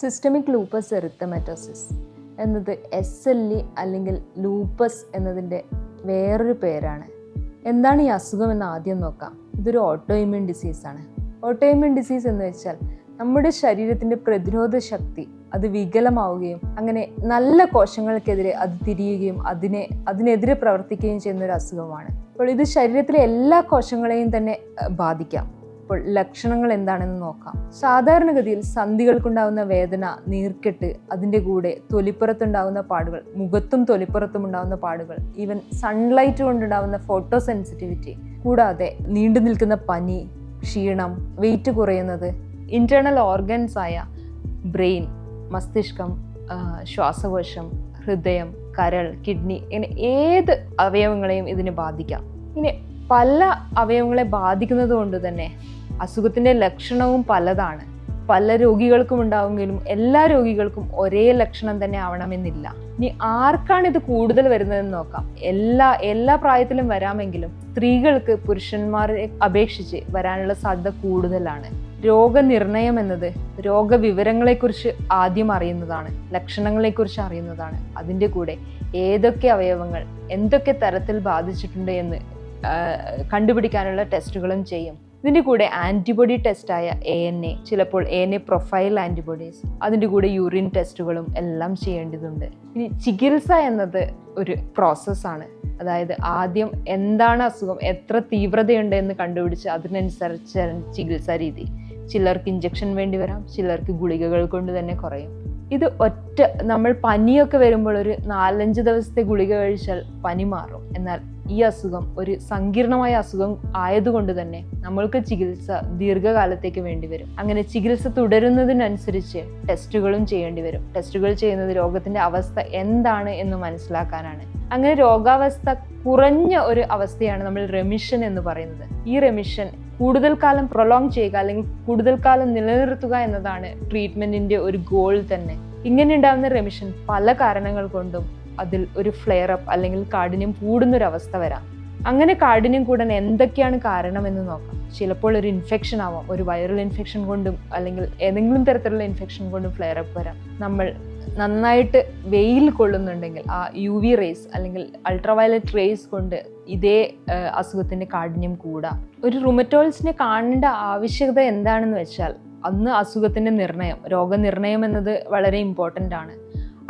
Systemic lupus erythematosus എന്നത് S L E അല്ലെങ്കിൽ lupus എന്നതിന്റെ വേറൊരു പേരാണ്. എന്താണ് ഈ അസുഖം എന്ന് ആദ്യം നോക്കാം. ഇതൊരു ഓട്ടോ ഇമ്യൂൺ ഡിസീസാണ് ഓട്ടോ ഇമ്യൂൺ ഡിസീസ് എന്ന് വെച്ചാൽ നമ്മുടെ ശരീരത്തിന്റെ പ്രതിരോധ ശക്തി അത് വികലമാവുകയും അങ്ങനെ നല്ല കോശങ്ങൾക്കെതിരെ അത് തിരിയുകയും അതിനെ അതിനെതിരെ പ്രവർത്തിക്കുകയും ചെയ്യുന്ന ഒരു അസുഖമാണ്. അപ്പോൾ ഇത് ശരീരത്തിലെ എല്ലാ കോശങ്ങളെയും തന്നെ ബാധിക്കാം. അപ്പോൾ ലക്ഷണങ്ങൾ എന്താണെന്ന് നോക്കാം. സാധാരണഗതിയിൽ സന്ധികൾക്കുണ്ടാകുന്ന വേദന നീർക്കെട്ട് അതിന്റെ കൂടെ തൊലിപ്പുറത്തുണ്ടാകുന്ന പാടുകൾ മുഖത്തും തൊലിപ്പുറത്തും ഉണ്ടാകുന്ന പാടുകൾ ഈവൻ സൺലൈറ്റ് കൊണ്ടുണ്ടാകുന്ന ഫോട്ടോ സെൻസിറ്റിവിറ്റി കൂടാതെ നീണ്ടു നിൽക്കുന്ന പനി ക്ഷീണം വെയിറ്റ് കുറയുന്നത് ഇന്റേർണൽ ഓർഗൻസ് ആയ ബ്രെയിൻ മസ്തിഷ്കം ശ്വാസകോശം ഹൃദയം കരൾ കിഡ്നി ഇങ്ങനെ ഏത് അവയവങ്ങളെയും ഇതിന് ബാധിക്കാം. ഇങ്ങനെ പല അവയവങ്ങളെ ബാധിക്കുന്നത് കൊണ്ട് തന്നെ അസുഖത്തിന്റെ ലക്ഷണവും പലതാണ്. പല രോഗികൾക്കും ഉണ്ടാവുമെങ്കിലും എല്ലാ രോഗികൾക്കും ഒരേ ലക്ഷണം തന്നെ ആവണമെന്നില്ല. ഇനി ആർക്കാണ് ഇത് കൂടുതൽ വരുന്നതെന്ന് നോക്കാം. എല്ലാ എല്ലാ പ്രായത്തിലും വരാമെങ്കിലും സ്ത്രീകൾക്ക് പുരുഷന്മാരെ അപേക്ഷിച്ച് വരാനുള്ള സാധ്യത കൂടുതലാണ്. രോഗനിർണയം എന്നത് രോഗവിവരങ്ങളെക്കുറിച്ച് ആദ്യം അറിയുന്നതാണ്. ലക്ഷണങ്ങളെക്കുറിച്ച് അറിയുന്നതാണ്. അതിന്റെ കൂടെ ഏതൊക്കെ അവയവങ്ങൾ എന്തൊക്കെ തരത്തിൽ ബാധിച്ചിട്ടുണ്ട് എന്ന് കണ്ടുപിടിക്കാനുള്ള ടെസ്റ്റുകളും ചെയ്യും. ഇതിന്റെ കൂടെ ആന്റിബോഡി ടെസ്റ്റായ എ എൻ എ ചിലപ്പോൾ A N A profile antibodies അതിന്റെ കൂടെ യൂറിൻ ടെസ്റ്റുകളും എല്ലാം ചെയ്യേണ്ടതുണ്ട്. ഇനി ചികിത്സ എന്നത് ഒരു പ്രോസസ്സാണ്. അതായത് ആദ്യം എന്താണ് അസുഖം എത്ര തീവ്രതയുണ്ട് എന്ന് കണ്ടുപിടിച്ച് അതിനനുസരിച്ച് ചികിത്സാ രീതി. ചിലർക്ക് ഇഞ്ചക്ഷൻ വേണ്ടി വരാം ചിലർക്ക് ഗുളികകൾ കൊണ്ട് തന്നെ കുറയും. ഇത് ഒറ്റ നമ്മൾ പനിയൊക്കെ വരുമ്പോൾ ഒരു നാലഞ്ച് ദിവസത്തെ ഗുളിക കഴിച്ചാൽ പനി മാറും. എന്നാൽ ഈ അസുഖം ഒരു സങ്കീർണമായ അസുഖം ആയതുകൊണ്ട് തന്നെ നമ്മൾക്ക് ചികിത്സ ദീർഘകാലത്തേക്ക് വേണ്ടി വരും അങ്ങനെ ചികിത്സ തുടരുന്നതിനനുസരിച്ച് ടെസ്റ്റുകളും ചെയ്യേണ്ടി വരും. ടെസ്റ്റുകൾ ചെയ്യുന്നത് രോഗത്തിന്റെ അവസ്ഥ എന്താണ് എന്ന് മനസ്സിലാക്കാനാണ്. അങ്ങനെ രോഗാവസ്ഥ കുറഞ്ഞ ഒരു അവസ്ഥയാണ് നമ്മൾ റെമിഷൻ എന്ന് പറയുന്നത്. ഈ റെമിഷൻ കൂടുതൽ കാലം പ്രൊലോങ് ചെയ്യുക അല്ലെങ്കിൽ കൂടുതൽ കാലം നിലനിർത്തുക എന്നതാണ് ട്രീറ്റ്മെന്റിന്റെ ഒരു ഗോൾ തന്നെ. ഇങ്ങനെ ഉണ്ടാകുന്ന റെമിഷൻ പല കാരണങ്ങൾ കൊണ്ടും അതിൽ ഒരു ഫ്ലെയർ അപ്പ് അല്ലെങ്കിൽ കാഠിന്യം കൂടുന്നൊരവസ്ഥ വരാം. അങ്ങനെ കാഠിന്യം കൂടാൻ എന്തൊക്കെയാണ് കാരണം എന്ന് നോക്കാം. ചിലപ്പോൾ ഒരു ഇൻഫെക്ഷൻ ആവാം ഒരു വൈറൽ ഇൻഫെക്ഷൻ കൊണ്ടും അല്ലെങ്കിൽ ഏതെങ്കിലും തരത്തിലുള്ള ഇൻഫെക്ഷൻ കൊണ്ടും ഫ്ലെയർ അപ്പ് വരാം. നമ്മൾ നന്നായിട്ട് വെയിൽ കൊള്ളുന്നുണ്ടെങ്കിൽ ആ യു വി റേസ് അല്ലെങ്കിൽ അൾട്രാവയലറ്റ് റേസ് കൊണ്ട് ഇതേ അസുഖത്തിന്റെ കാഠിന്യം കൂടാം. ഒരു റുമറ്റോൾസിനെ കാണേണ്ട ആവശ്യകത എന്താണെന്ന് വെച്ചാൽ അന്ന് അസുഖത്തിന്റെ നിർണയം രോഗനിർണയം എന്നത് വളരെ ഇമ്പോർട്ടന്റ് ആണ്.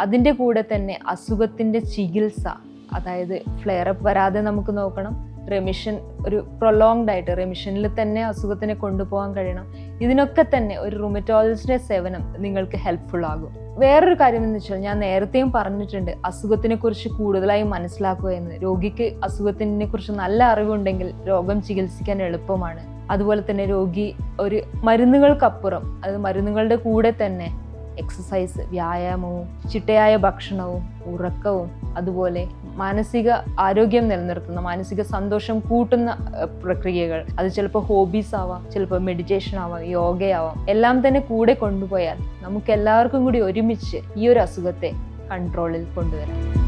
അതിന്റെ കൂടെ തന്നെ അസുഖത്തിന്റെ ചികിത്സ അതായത് ഫ്ലെയർ അപ്പ് വരാതെ നമുക്ക് നോക്കണം റെമിഷൻ ഒരു പ്രൊലോങ്ഡ് ആയിട്ട് റെമിഷനിൽ തന്നെ അസുഖത്തിനെ കൊണ്ടുപോകാൻ കഴിയണം. ഇതിനൊക്കെ തന്നെ ഒരു റുമറ്റോളജിസ്റ്റിന്റെ സേവനം നിങ്ങൾക്ക് ഹെൽപ്ഫുൾ ആകും. വേറൊരു കാര്യം എന്ന് വെച്ചാൽ ഞാൻ നേരത്തെയും പറഞ്ഞിട്ടുണ്ട് അസുഖത്തിനെ കുറിച്ച് കൂടുതലായി മനസ്സിലാക്കുക എന്ന്. രോഗിക്ക് അസുഖത്തിനെ കുറിച്ച് നല്ല അറിവുണ്ടെങ്കിൽ രോഗം ചികിത്സിക്കാൻ എളുപ്പമാണ്. അതുപോലെ തന്നെ രോഗി ഒരു മരുന്നുകൾക്കപ്പുറം അത് മരുന്നുകളുടെ കൂടെ തന്നെ എക്സസൈസ് വ്യായാമവും ചിട്ടയായ ഭക്ഷണവും ഉറക്കവും അതുപോലെ മാനസിക ആരോഗ്യം നിലനിർത്തുന്ന മാനസിക സന്തോഷം കൂട്ടുന്ന പ്രക്രിയകൾ. അത് ചിലപ്പോൾ ഹോബീസ് ആവാം ചിലപ്പോൾ മെഡിറ്റേഷൻ ആവാം യോഗയാവാം എല്ലാം തന്നെ കൂടെ കൊണ്ടുപോയാൽ നമുക്ക് എല്ലാവർക്കും കൂടി ഒരുമിച്ച് ഈ ഒരു അസുഖത്തെ കൺട്രോളിൽ കൊണ്ടുവരാം.